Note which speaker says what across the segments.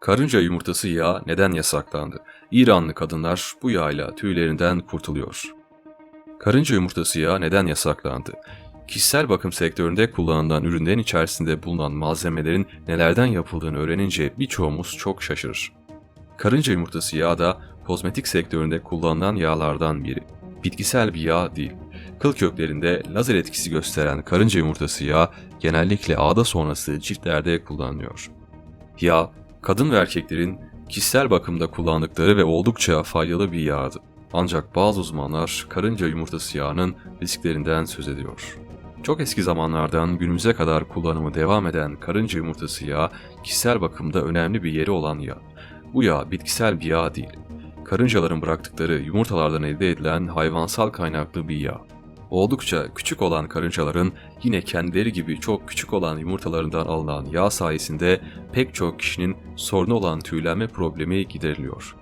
Speaker 1: Karınca yumurtası yağı neden yasaklandı? İranlı kadınlar bu yağla tüylerinden kurtuluyor. Karınca yumurtası yağı neden yasaklandı? Kişisel bakım sektöründe kullanılan ürünlerin içerisinde bulunan malzemelerin nelerden yapıldığını öğrenince birçoğumuz çok şaşırır. Karınca yumurtası yağı da kozmetik sektöründe kullanılan yağlardan biri. Bitkisel bir yağ değil. Kıl köklerinde lazer etkisi gösteren karınca yumurtası yağı genellikle ağda sonrası ciltlerde kullanılıyor. Yağ, kadın ve erkeklerin kişisel bakımda kullandıkları ve oldukça faydalı bir yağdı. Ancak bazı uzmanlar karınca yumurtası yağının risklerinden söz ediyor. Çok eski zamanlardan günümüze kadar kullanımı devam eden karınca yumurtası yağı kişisel bakımda önemli bir yeri olan yağ. Bu yağ bitkisel bir yağ değil. Karıncaların bıraktıkları yumurtalardan elde edilen hayvansal kaynaklı bir yağ. Oldukça küçük olan karıncaların yine kendileri gibi çok küçük olan yumurtalarından alınan yağ sayesinde pek çok kişinin sorunu olan tüylenme problemi gideriliyor.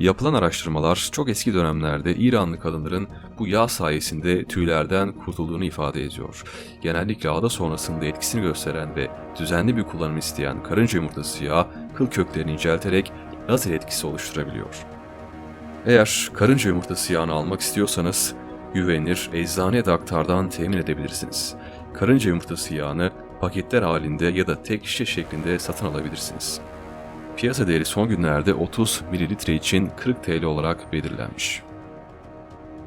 Speaker 1: Yapılan araştırmalar çok eski dönemlerde İranlı kadınların bu yağ sayesinde tüylerden kurtulduğunu ifade ediyor. Genellikle ağda sonrasında etkisini gösteren ve düzenli bir kullanım isteyen karınca yumurtası yağı kıl köklerini incelterek lazer etkisi oluşturabiliyor. Eğer karınca yumurtası yağını almak istiyorsanız güvenilir eczane daktardan temin edebilirsiniz. Karınca yumurtası yağını paketler halinde ya da tek şişe şeklinde satın alabilirsiniz. Piyasa değeri son günlerde 30 mililitre için 40 TL olarak belirlenmiş.